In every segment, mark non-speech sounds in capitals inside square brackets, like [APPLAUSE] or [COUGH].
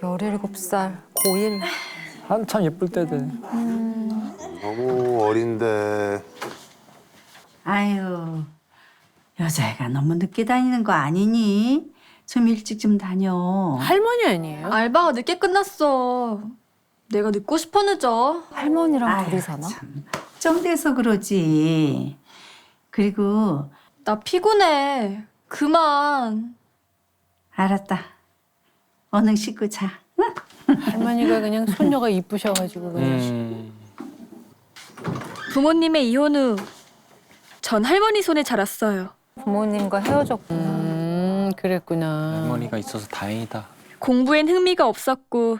17살 고1 한참 예쁠 때들. 너무 어린데 아유, 여자애가 너무 늦게 다니는 거 아니니? 좀 일찍 좀 다녀. 할머니 아니에요? 알바가 늦게 끝났어. 내가 늦고 싶어 늦어. 할머니랑 아유, 둘이 사나? 참, 좀 돼서 그러지. 그리고 나 피곤해. 그만. 알았다. 얼른 씻고 자. 응? 할머니가 그냥 손녀가 이쁘셔가지고 그냥 음. 부모님의 이혼 후 전 할머니 손에 자랐어요. 부모님과 헤어졌구나. 음 그랬구나 할머니가 있어서 다행이다. 공부엔 흥미가 없었고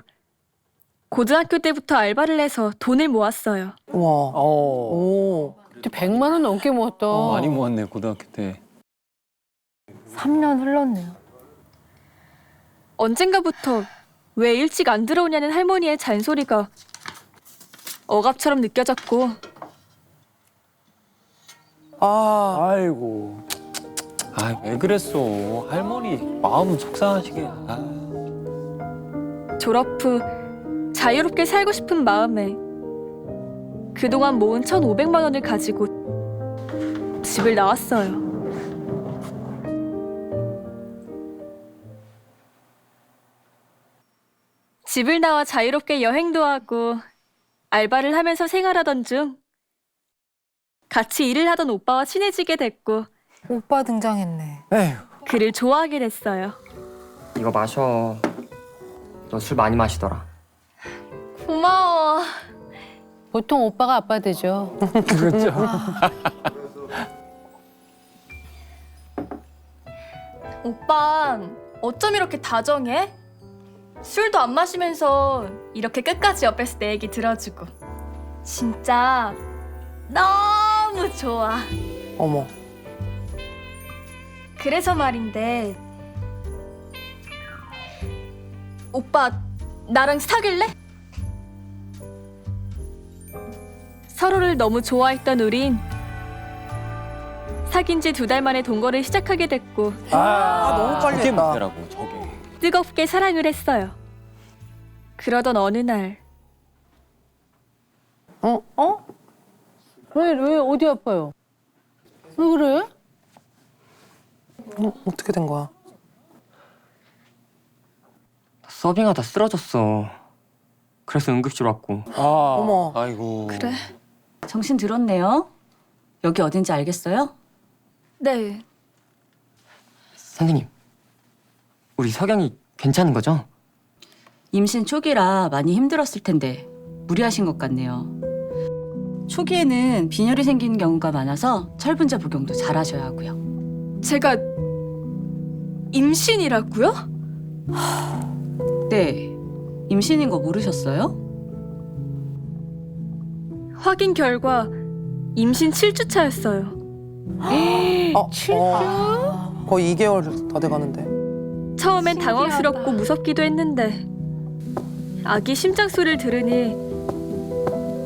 고등학교 때부터 알바를 해서 돈을 모았어요. 와. 어. 오. 그때 100만 원 넘게 모았다 어, 많이 모았네 고등학교 때. 3년 흘렀네요. 언젠가부터 왜 일찍 안 들어오냐는 할머니의 잔소리가 억압처럼 느껴졌고 아. 아이고. 아 왜 그랬어? 할머니 마음은 속상하시게. 아. 졸업 후 자유롭게 살고 싶은 마음에 그동안 모은 1,500만 원을 가지고 집을 나왔어요. 집을 나와 자유롭게 여행도 하고 알바를 하면서 생활하던 중 같이 일을 하던 오빠와 친해지게 됐고 오빠 등장했네. 에휴. 그를 좋아하게 됐어요. 이거 마셔. 너 술 많이 마시더라. 고마워. 보통 오빠가 아빠 되죠 [LAUGHS] 그렇죠. 오빠 어쩜 이렇게 다정해? 술도 안 마시면서 이렇게 끝까지 옆에서 내 얘기 들어주고 진짜 너무 좋아. 어머. 그래서 말인데 오빠 나랑 사귈래? 서로를 너무 좋아했던 우린 사귄 지 두 달 만에 동거를 시작하게 됐고 아, 너무 빨리 저게 했다. 문제라고 저게. 뜨겁게 사랑을 했어요. 그러던 어느 날 어? 어? 왜, 왜 어디 아파요? 왜 그래? 어, 어떻게 된 거야? 서빙하다 쓰러졌어. 그래서 응급실 왔고. 아. 어머. 아이고. 그래? 정신 들었네요. 여기 어딘지 알겠어요? 네 선생님, 우리 석영이 괜찮은 거죠? 임신 초기라 많이 힘들었을 텐데 무리하신 것 같네요. 초기에는 빈혈이 생기는 경우가 많아서 철분제 복용도 잘 하셔야 하고요. 제가 임신이라고요? 네, 임신인 거 모르셨어요? 확인 결과 임신 7주 차였어요. 어, 어. 거의 2개월 더 돼가는데. 처음엔 당황스럽고 무섭기도 했는데 아기 심장 소리를 들으니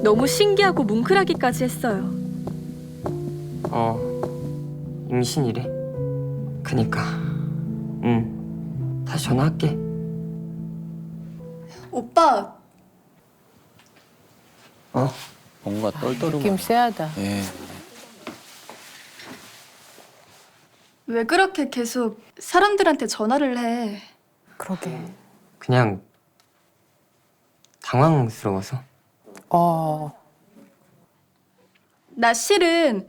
너무 신기하고 뭉클하기까지 했어요. 어, 임신이래. 그니까. 응. 다시 전화할게. 오빠 어? 뭔가 떨떠름. 느낌 쎄하다 예. 왜 그렇게 계속 사람들한테 전화를 해? 그러게. 그냥 당황스러워서. 아. 나 실은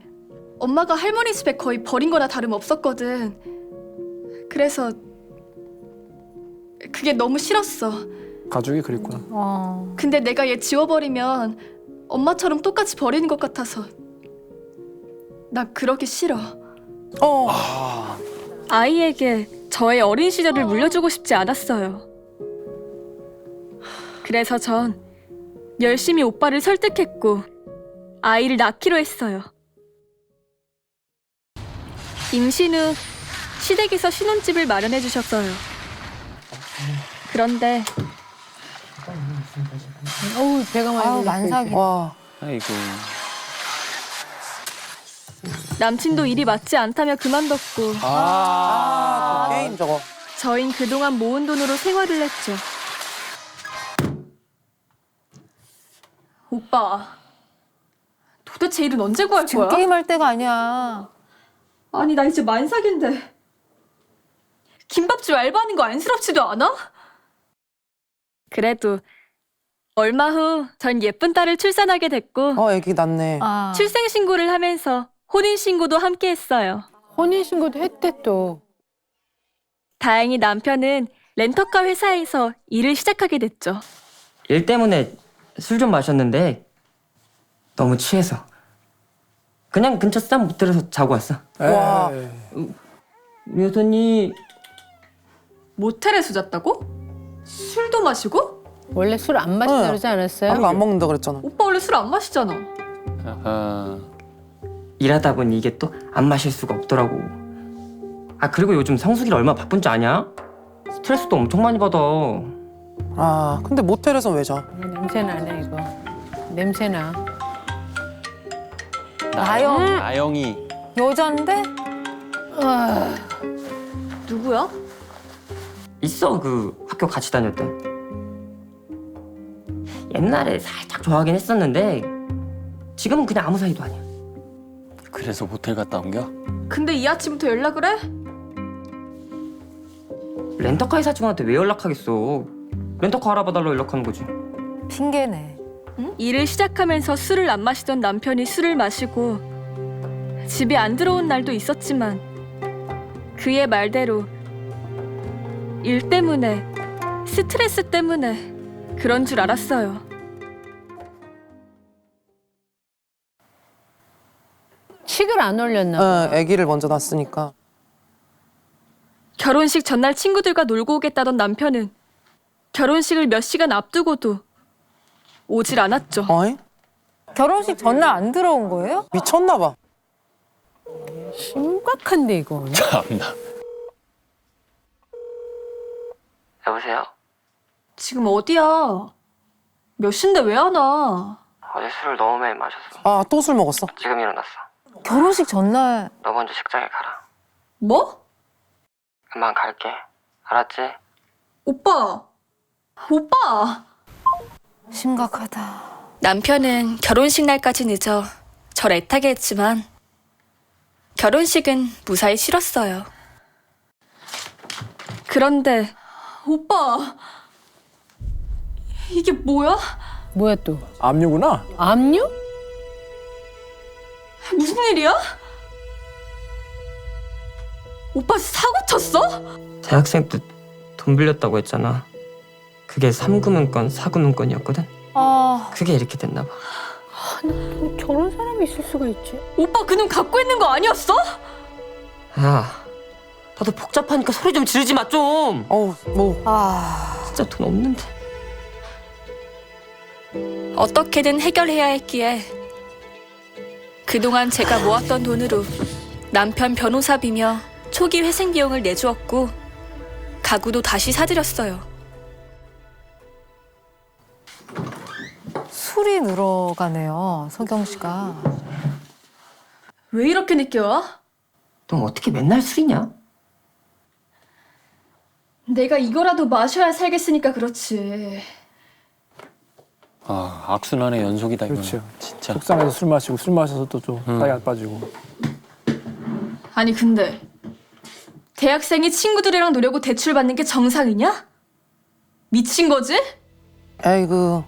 엄마가 할머니 집에 거의 버린 거나 다름 없었거든. 그래서 그게 너무 싫었어. 가족이 그랬구나. 어. 근데 내가 얘 지워버리면 엄마처럼 똑같이 버리는 것 같아서 나 그러기 싫어. 어. 아이에게 저의 어린 시절을 물려주고 싶지 않았어요. 그래서 전 열심히 오빠를 설득했고 아이를 낳기로 했어요. 임신 후 시댁에서 신혼집을 마련해 주셨어요. 그런데 어우 배가 많이 아우 불렀어, 만삭이. 와. 아이고. 남친도 일이 맞지 않다며 그만뒀고 아, 또 게임 아. 저거. 저흰 그동안 모은 돈으로 생활을 했죠. 오빠, 도대체 일은 언제 구할 지금 거야? 게임할 때가 아니야. 아니, 나 이제 만삭인데. 김밥집 알바하는 거 안쓰럽지도 않아? 그래도 얼마 후 전 예쁜 딸을 출산하게 됐고 어, 애기 낳네. 아. 출생신고를 하면서 혼인신고도 함께 했어요. 혼인신고도 했대 또. 다행히 남편은 렌터카 회사에서 일을 시작하게 됐죠. 일 때문에 술 좀 마셨는데 너무 취해서 그냥 근처 쌈못 들어서 자고 왔어. 와. 에이. 우리 여사님 모텔에서 잤다고? 술도 마시고? 원래 술 안 마신다 응. 그러지 않았어요? 아무도 안 먹는다 그랬잖아. 오빠 원래 술 안 마시잖아. 아하. 일하다 보니 이게 또 안 마실 수가 없더라고. 아 그리고 요즘 성수기를 얼마 바쁜 줄 아냐? 스트레스도 엄청 많이 받아. 아, 근데 모텔에서 왜 자? 어, 냄새 나네 이거. 냄새 나. 나영 아영이. 여잔데? 누구야? 있어 그 학교 같이 다녔던. 옛날에 살짝 좋아하긴 했었는데 지금은 그냥 아무 사이도 아니야. 그래서 모텔 갔다 온겨? 근데 이 아침부터 연락을 해? 렌터카 회사 직원한테 왜 연락하겠어? 렌터카 알아봐달라 연락하는 거지. 핑계네. 일을 시작하면서 술을 안 마시던 남편이 술을 마시고 집에 안 들어온 날도 있었지만 그의 말대로 일 때문에 스트레스 때문에 그런 줄 알았어요. 안 올렸나 봐. 응, 애기를 먼저 낳았으니까. 결혼식 전날 친구들과 놀고 오겠다던 남편은 결혼식을 몇 시간 앞두고도 오질 않았죠. 어이? 결혼식 전날 안 들어온 거예요? 미쳤나 봐. 심각한데 이거. [LAUGHS] 참나. 여보세요? 지금 어디야? 몇 시인데 왜 안 와? 어제 술을 너무 많이 마셨어. 아, 또 술 먹었어? 지금 일어났어. 결혼식 전날 너 먼저 식장에 가라. 뭐? 금방 갈게. 알았지? 오빠! 오빠! 심각하다. 남편은 결혼식 날까지 늦어 절 애타게 했지만 결혼식은 무사히 치렀어요. 그런데 오빠 이게 뭐야? 뭐야 또? 압류구나. 압류? 무슨 일이야? 오빠 사고 쳤어? 대학생 때 돈 빌렸다고 했잖아. 그게 3구문건, 4구문건이었거든. 아, 그게 이렇게 됐나 봐. 또 저런 사람이 있을 수가 있지. 오빠 그놈 갖고 있는 거 아니었어? 야, 나도 복잡하니까 소리 좀 지르지 마 좀. 어우, 뭐. 아, 진짜 돈 없는데. 어떻게든 해결해야 했기에 그동안 제가 모았던 돈으로 남편 변호사비며 초기 회생 비용을 내주었고 가구도 다시 사드렸어요. 술이 늘어가네요. 서경 씨가. 왜 이렇게 늦게 와? 넌 어떻게 맨날 술이냐? 내가 이거라도 마셔야 살겠으니까 그렇지. 아 악순환의 연속이다 이거. 그렇죠. 진짜. 속상해서 술 마시고 술 마셔서 또좀 음. 안 빠지고 아니 근데 대학생이 친구들이랑 놀려고 대출 받는 게 정상이냐? 미친 거지? 에이그.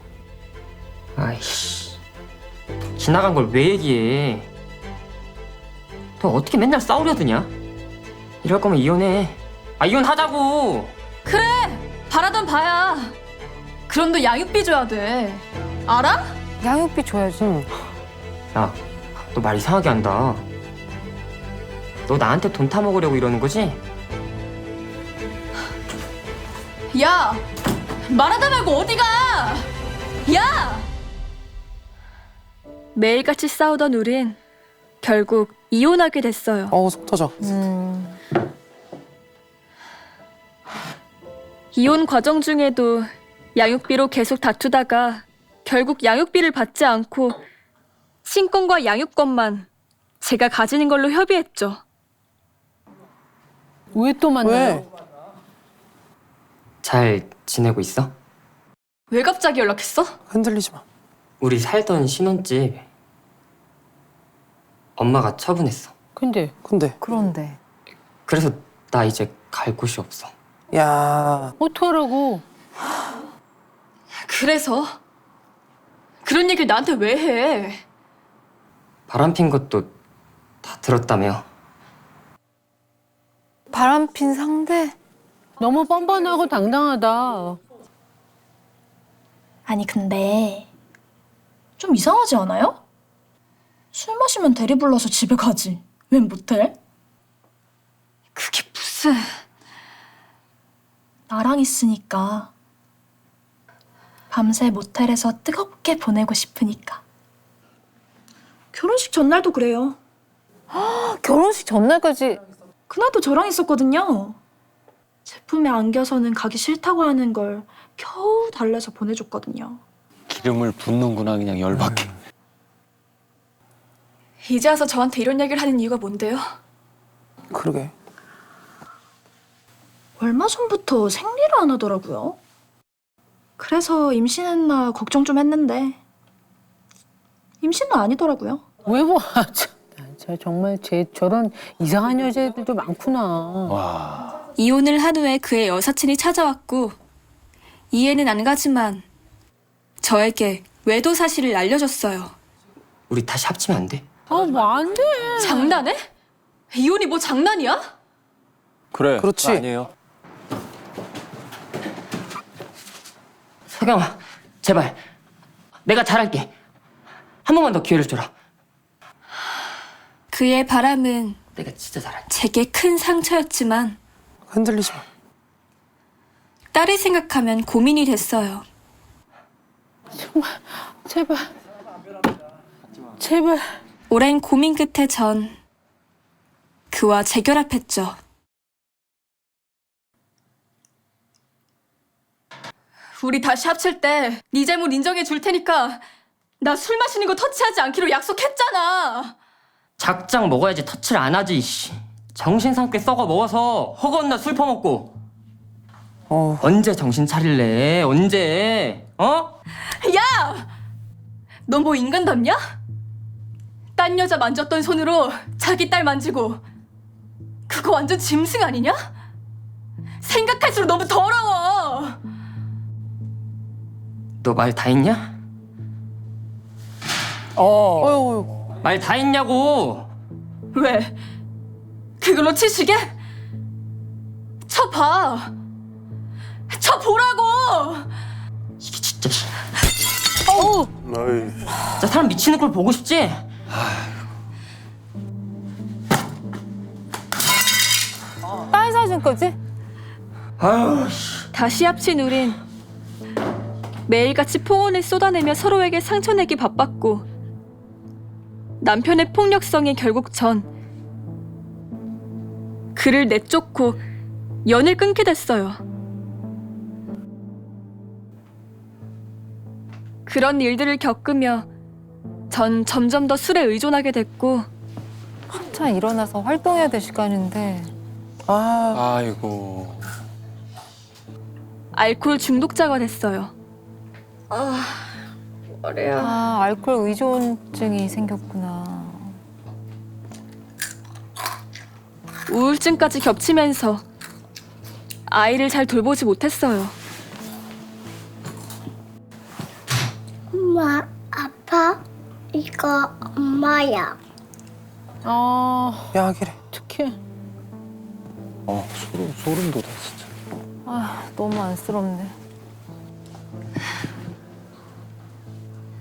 아이씨. 지나간 걸 왜 얘기해? 너 어떻게 맨날 싸우려 드냐? 이럴 거면 이혼해. 아 이혼하자고. 바라던 바야. 그럼 너 양육비 줘야 돼. 알아? 양육비 줘야지. 응. 야, 너 말 이상하게 한다. 너 나한테 돈 타먹으려고 이러는 거지? 야! 말하다 말고 어디 가! 야! 매일같이 싸우던 우린 결국 이혼하게 됐어요. 어우, 속 터져. 음, 이혼 과정 중에도 양육비로 계속 다투다가 결국 양육비를 받지 않고 친권과 양육권만 제가 가지는 걸로 협의했죠. 왜 또 만나요? 왜? 잘 지내고 있어? 왜 갑자기 연락했어? 흔들리지 마. 우리 살던 신혼집 엄마가 처분했어. 근데 근데 그런데 그래서 나 이제 갈 곳이 없어. 야 어떡하라고? 그래서 그런 얘기를 나한테 왜 해? 바람핀 것도 다 들었다며. 바람핀 상대? 너무 뻔뻔하고 당당하다. 아니 근데 좀 이상하지 않아요? 술 마시면 대리 불러서 집에 가지. 웬 모텔? 그게 무슨 나랑 있으니까 밤새 모텔에서 뜨겁게 보내고 싶으니까. 결혼식 전날도 그래요. 결혼식 전날까지 그날도 저랑 있었거든요. 제품에 안겨서는 가기 싫다고 하는 걸 겨우 달래서 보내줬거든요. 기름을 붓는구나 그냥 열받게. 이제 와서 저한테 이런 얘기를 하는 이유가 뭔데요? 그러게. 얼마 전부터 생리를 안 하더라고요. 그래서 임신했나 걱정 좀 했는데 임신은 아니더라고요. 왜 뭐? 참, 저 정말 제 저런 이상한 여자애들도 많구나. 와. 이혼을 한 후에 그의 여사친이 찾아왔고 이해는 안 가지만 저에게 외도 사실을 알려줬어요. 우리 다시 합치면 안 돼? 아, 뭐 안 돼. 장난해? 이혼이 뭐 장난이야? 그래. 그렇지. 아니에요. 서경아, 제발. 내가 잘할게. 한 번만 더 기회를 줘라. 그의 바람은 내가 진짜 잘할게. 제게 큰 상처였지만 흔들리지 마. 딸을 생각하면 고민이 됐어요. 제발. 제발. 오랜 고민 끝에 전 그와 재결합했죠. 우리 다시 합칠 때 네 잘못 인정해 줄 테니까 나 술 마시는 거 터치하지 않기로 약속했잖아. 작작 먹어야지 터치를 안 하지, 이씨. 정신 상게 썩어 먹어서 허건 나 술 퍼먹고. 어 언제 정신 차릴래? 언제? 어? 야! 너 뭐 인간답냐? 딴 여자 만졌던 손으로 자기 딸 만지고 그거 완전 짐승 아니냐? 생각할수록 너무 더러워. 너 말 다 했냐? 어. 어휴 말 다 했냐고! 왜? 그걸로 치시게? 쳐봐. 쳐보라고. 이게 진짜, 씨. 어이, 진짜 사람 미치는 걸 보고 싶지? 딸 사진까지? 아유, 씨. 다시 합친 우린 매일같이 포옹을 쏟아내며 서로에게 상처내기 바빴고 남편의 폭력성에 결국 전 그를 내쫓고 연을 끊게 됐어요. 그런 일들을 겪으며 전 점점 더 술에 의존하게 됐고 한참 일어나서 활동해야 될 시간인데 아 아이고. 알코올 중독자가 됐어요. 아 알코올 의존증이 생겼구나. 우울증까지 겹치면서 아이를 잘 돌보지 못했어요. 엄마, 아빠, 이거 엄마야. 아, 야기래. 어떡해. 어 소름 소름 돋아 진짜. 아 너무 안쓰럽네.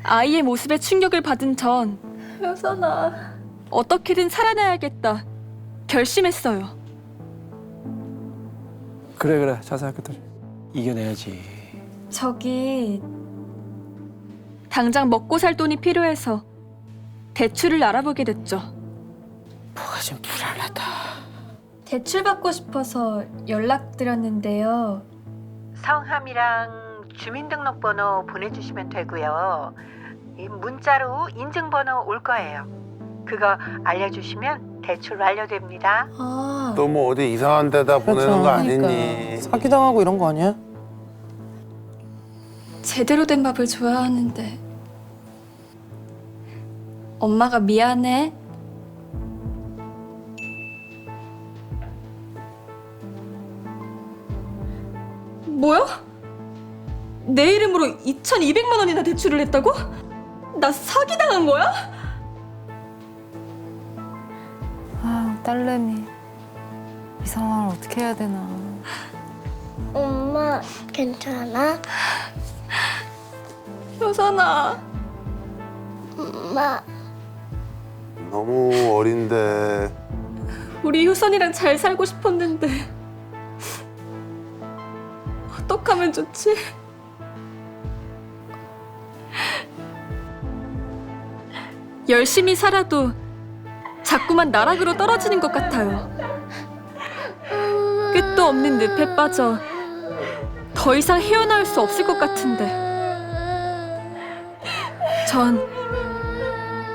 아이의 모습에 충격을 받은 전 효선아 어떻게든 살아나야겠다 결심했어요. 그래 그래 자세하게 들. 이겨내야지. 저기 당장 먹고 살 돈이 필요해서 대출을 알아보게 됐죠. 뭐가 좀 불안하다. 대출 받고 싶어서 연락드렸는데요. 성함이랑 주민등록번호 보내주시면 되고요. 이 문자로 인증번호 올 거예요. 그거 알려주시면 대출 완료됩니다. 아, 또 뭐 어디 이상한 데다 보내는 거 아니니? 그러니까. 사기당하고 이런 거 아니야? 제대로 된 밥을 줘야 하는데 엄마가 미안해. 뭐야? 내 이름으로 2,200만 원이나 대출을 했다고? 나 사기당한 거야? 아 딸내미 이 상황을 어떻게 해야 되나. 엄마 괜찮아? 효선아. 엄마 너무 어린데 우리 효선이랑 잘 살고 싶었는데 어떡하면 좋지? 열심히 살아도 자꾸만 나락으로 떨어지는 것 같아요. 끝도 없는 늪에 빠져 더 이상 헤어나올 수 없을 것 같은데 전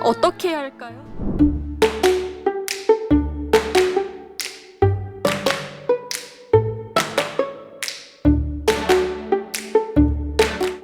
어떻게 해야 할까요?